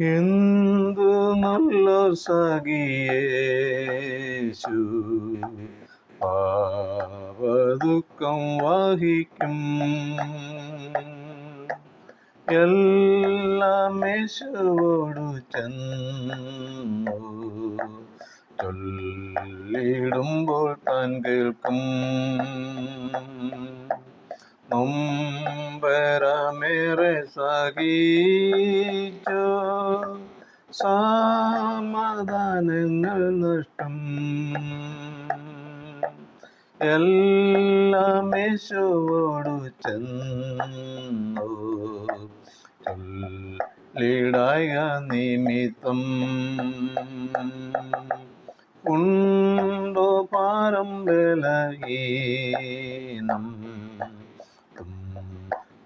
എന്തു നല്ല സഖിയേശു പാവദുഃഖം വഹിക്കും. എല്ലാമേശുവോടു ചെന്നു. ചൊല്ലിടുമ്പോൾ താൻ കേൾക്കും. നൊമ്പരമേറെ സഹീച്ചോ സമാധാനങ്ങൾ നഷ്ടം. എല്ലാം യേശുവോടു ചെന്നു. ലീടായ നിമിത്തം ഉണ്ടോ പാരം ബലഹീനം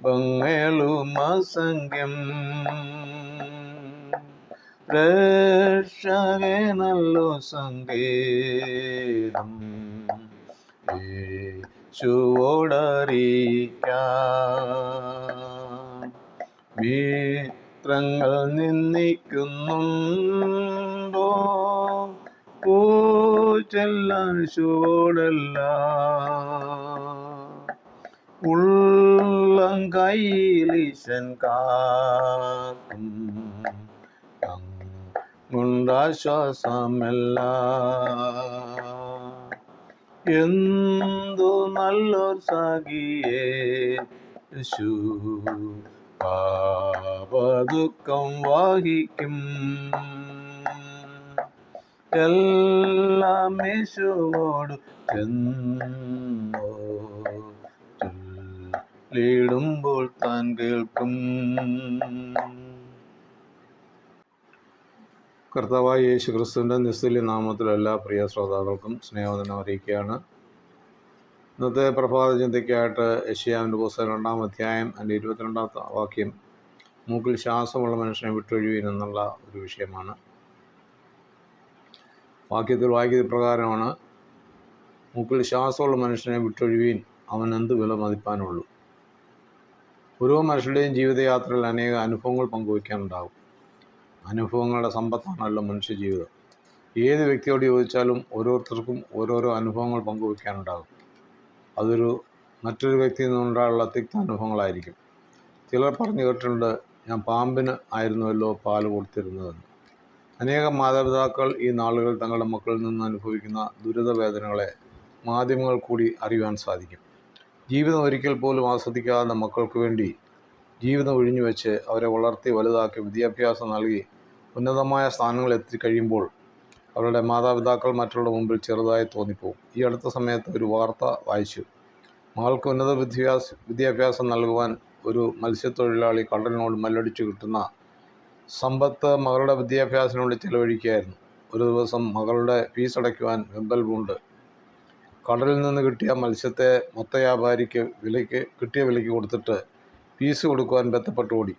തുമ്പങ്ങളും അസംഖ്യം രക്ഷകേ നല്ലോ സങ്കേതം. യേശുവോടറിയിക്കാം മിത്രങ്ങൾ നിന്ദിക്കുന്നുണ്ടോ? പൂച്ചെല്ലാം ചെല്ലാൻ യേശുവോടല്ല ഉള്ളം കൈലീശൻ കാക്കും. കൊണ്ടാശ്വാസമല്ല എന്തു നല്ലൊരു സഖിയേ യേശു. പാപദുഃഖം വഹിക്കും. എല്ലാം യേശുവോട് ചെന്നോ. ചൊല്ലിടുമ്പോൾ താൻ കേൾക്കും. കർത്താവായ യേശു ക്രിസ്തുവിന്റെ നിസ്തുല്യ നാമത്തിൽ എല്ലാ പ്രിയ ശ്രോതാക്കൾക്കും സ്നേഹവന്ദനം അറിയിക്കുകയാണ്. ഇന്നത്തെ പ്രഭാത ചിന്തയ്ക്കായിട്ട് യഷ്യാവിന്റെ പുസ്തകം രണ്ടാം അധ്യായം അതിന്റെ ഇരുപത്തിരണ്ടാമത്തെ വാക്യം മൂക്കിൽ ശ്വാസമുള്ള മനുഷ്യനെ വിട്ടൊഴിവീൻ എന്നുള്ള ഒരു വിഷയമാണ്. വാക്യത്തിൽ വായിക്കുന്ന പ്രകാരമാണ് മൂക്കിൽ ശ്വാസമുള്ള മനുഷ്യനെ വിട്ടൊഴിവീൻ അവൻ എന്ത് വില മതിപ്പാനുള്ളൂ? ഓരോ മനുഷ്യരുടെയും ജീവിതയാത്രയിൽ അനേക അനുഭവങ്ങൾ പങ്കുവയ്ക്കാനുണ്ടാകും. അനുഭവങ്ങളുടെ സമ്പത്താണല്ലോ മനുഷ്യജീവിതം. ഏത് വ്യക്തിയോട് ചോദിച്ചാലും ഓരോരുത്തർക്കും ഓരോരോ അനുഭവങ്ങൾ പങ്കുവയ്ക്കാനുണ്ടാകും. അതൊരു മറ്റൊരു വ്യക്തിയിൽ നിന്നുണ്ടായുള്ള തിക്ത അനുഭവങ്ങളായിരിക്കും. ചിലർ പറഞ്ഞു കേട്ടിട്ടുണ്ട് ഞാൻ പാമ്പിന് ആയിരുന്നുവല്ലോ പാൽ കൊടുത്തിരുന്നതെന്ന്. അനേകം മാതാപിതാക്കൾ ഈ നാളുകൾ തങ്ങളുടെ മക്കളിൽ നിന്ന് അനുഭവിക്കുന്ന ദുരിതവേദനകളെ മാധ്യമങ്ങൾ കൂടി അറിയുവാൻ സാധിക്കും. ജീവിതം ഒരിക്കൽ പോലും ആസ്വദിക്കാവുന്ന മക്കൾക്ക് വേണ്ടി ജീവിതം ഒഴിഞ്ഞു വെച്ച് അവരെ വളർത്തി വലുതാക്കി വിദ്യാഭ്യാസം നൽകി ഉന്നതമായ സ്ഥാനങ്ങളിൽ എത്തിക്കഴിയുമ്പോൾ അവരുടെ മാതാപിതാക്കൾ മറ്റുള്ള മുമ്പിൽ ചെറുതായി തോന്നിപ്പോകും ഈ അടുത്ത സമയത്ത് ഒരു വാർത്ത വായിച്ചു. മകൾക്ക് ഉന്നത വിദ്യാഭ്യാസ വിദ്യാഭ്യാസം നൽകുവാൻ ഒരു മത്സ്യത്തൊഴിലാളി കടലിനോട് മല്ലടിച്ചു കിട്ടുന്ന സമ്പത്ത് മകളുടെ വിദ്യാഭ്യാസത്തിനുള്ളിൽ ചെലവഴിക്കുകയായിരുന്നു. ഒരു ദിവസം മകളുടെ ഫീസ് അടയ്ക്കുവാൻ വെമ്പൽ പൂണ്ട് കടലിൽ നിന്ന് കിട്ടിയ മത്സ്യത്തെ മൊത്ത വ്യാപാരിക്ക് വിലയ്ക്ക് കിട്ടിയ വിലയ്ക്ക് കൊടുത്തിട്ട് ഫീസ് കൊടുക്കുവാൻ ബന്ധപ്പെട്ട് ഓടി.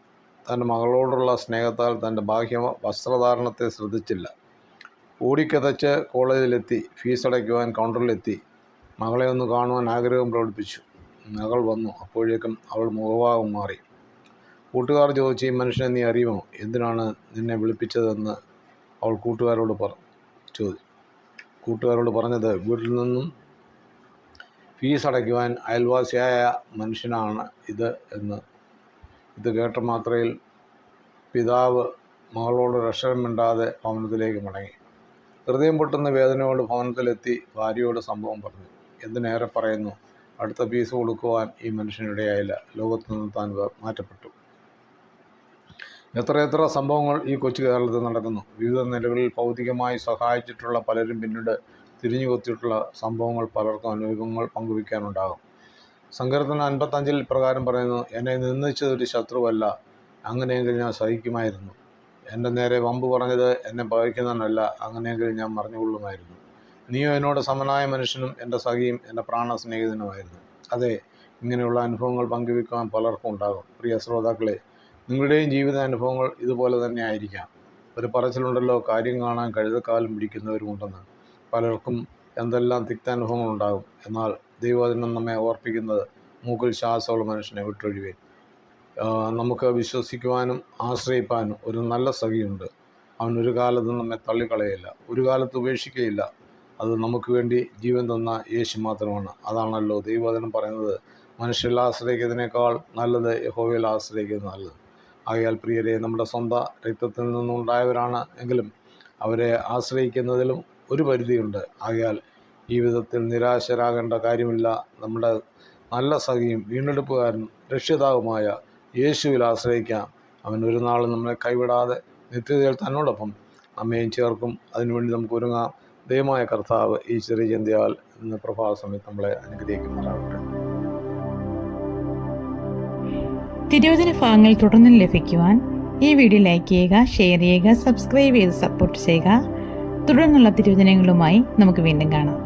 തന്റെ മകളോടുള്ള സ്നേഹത്താൽ തന്റെ ബാഹ്യ വസ്ത്രധാരണത്തെ ശ്രദ്ധിച്ചില്ല. ഓടിക്കതച്ച് കോളേജിലെത്തി ഫീസ് അടയ്ക്കുവാൻ കൗണ്ടറിലെത്തി മകളെ ഒന്ന് കാണുവാൻ ആഗ്രഹം പ്രകടിപ്പിച്ചു. മകൾ വന്നു. അപ്പോഴേക്കും അവൾ മുഖഭാവം മാറി. കൂട്ടുകാർ ചോദിച്ചു ഈ മനുഷ്യനെ നീ അറിയുമോ? എന്തിനാണ് നിന്നെ വിളിപ്പിച്ചതെന്ന്? അവൾ കൂട്ടുകാരോട് പറ ചോദിച്ചു കൂട്ടുകാരോട് പറഞ്ഞത് വീട്ടിൽ നിന്നും ഫീസ് അടയ്ക്കുവാൻ അയൽവാസിയായ മനുഷ്യനാണ് ഇത് എന്ന്. ഇത് കേട്ട മാത്രയിൽ പിതാവ് മകളോട് മിണ്ടാതെ ഭവനത്തിലേക്ക് മടങ്ങി. ഹൃദയം പൊട്ടുന്ന വേദനയോട് ഭവനത്തിലെത്തി ഭാര്യയോട് സംഭവം പറഞ്ഞു. എന്തിനേറെ പറയുന്നു? അടുത്ത ഫീസ് കൊടുക്കുവാൻ ഈ മനുഷ്യനിടയായില്ല ലോകത്തു നിന്ന് താൻ മാറ്റപ്പെട്ടു. എത്രയെത്ര സംഭവങ്ങൾ ഈ കൊച്ചു കേരളത്തിൽ നടക്കുന്നു. വിവിധ നിലകളിൽ ഭൗതികമായി സഹായിച്ചിട്ടുള്ള പലരും പിന്നീട് തിരിഞ്ഞു കൊത്തിയിട്ടുള്ള സംഭവങ്ങൾ പലർക്കും അനുഭവങ്ങൾ പങ്കുവയ്ക്കാനുണ്ടാകും. സങ്കീർത്തനം അൻപത്തഞ്ചിൽ പ്രകാരം പറയുന്നു എന്നെ നിന്ദിച്ചതൊരു ശത്രുവല്ല അങ്ങനെയെങ്കിൽ ഞാൻ സഹിക്കുമായിരുന്നു. എന്റെ നേരെ വമ്പ് പറഞ്ഞത് എന്നെ ഭവിക്കുന്നവനല്ല അങ്ങനെയെങ്കിൽ ഞാൻ മറിഞ്ഞുകൊള്ളുമായിരുന്നു. നീയോ എന്നോട് സമനായ മനുഷ്യനും എന്റെ സഖിയും എന്റെ പ്രാണ സ്നേഹിതനുമായിരുന്നു അതെ ഇങ്ങനെയുള്ള അനുഭവങ്ങൾ പങ്കുവെക്കുവാൻ പലർക്കും ഉണ്ടാകും. പ്രിയ ശ്രോതാക്കളെ നിങ്ങളുടെയും ജീവിത അനുഭവങ്ങൾ ഇതുപോലെ തന്നെ ആയിരിക്കാം. ഒരു പറച്ചിലുണ്ടല്ലോ കാര്യം കാണാൻ കഴുതക്കാലം പിടിക്കുന്നവരുമുണ്ടെന്ന് പലർക്കും എന്തെല്ലാം തിക്താനുഭവങ്ങളുണ്ടാകും. എന്നാൽ ദൈവവചനം നമ്മെ ഓർപ്പിക്കുന്നത് മൂക്കിൽ ശ്വാസമുള്ള മനുഷ്യനെ വിട്ടൊഴിവേൻ. നമുക്ക് വിശ്വസിക്കുവാനും ആശ്രയിപ്പാനും ഒരു നല്ല സഖിയുണ്ട്. അവൻ ഒരു കാലത്ത് നമ്മെ തള്ളിക്കളയില്ല ഒരു കാലത്ത് ഉപേക്ഷിക്കുകയില്ല അത് നമുക്ക് വേണ്ടി ജീവൻ തന്ന യേശു മാത്രമാണ്. അതാണല്ലോ ദൈവവചനം പറയുന്നത്. മനുഷ്യരിൽ ആശ്രയിക്കുന്നതിനേക്കാൾ നല്ലത് യഹോവയിൽ ആശ്രയിക്കുന്നത് നല്ലത്. ആകയാൽ പ്രിയരെ നമ്മുടെ സ്വന്തം രക്തത്തിൽ നിന്നുണ്ടായവരാണ് എങ്കിലും അവരെ ആശ്രയിക്കുന്നതിലും ഒരു പരിധിയുണ്ട്. ആകയാൽ ഈ വിധത്തിൽ നിരാശരാകേണ്ട കാര്യമില്ല. നമ്മുടെ നല്ല സഖിയും വീണ്ടെടുപ്പുകാരൻ രക്ഷിതാവുമായ യേശുവിൽ ആശ്രയിക്കാം. അവൻ ഒരു നാളും നമ്മളെ കൈവിടാതെ നിത്യതയിൽ തന്നോടൊപ്പം നമ്മയും ചേർക്കും. അതിനുവേണ്ടി നമുക്ക് ഒരുങ്ങാം. ദൈവമായ കർത്താവ് ഈ ചെറിയ ചിന്തയാൽ ഇന്ന് പ്രഭാത സമയത്ത് നമ്മളെ അനുഗ്രഹിക്കുമാറാകട്ടെ തിരുവചന ഭാഗങ്ങൾ തുടർന്നും ലഭിക്കുവാൻ ഈ വീഡിയോ ലൈക്ക് ചെയ്യുക ഷെയർ ചെയ്യുക സബ്സ്ക്രൈബ് ചെയ്ത് സപ്പോർട്ട് ചെയ്യുക. തുടർന്നുള്ള തിരുവചനങ്ങളുമായി നമുക്ക് വീണ്ടും കാണാം.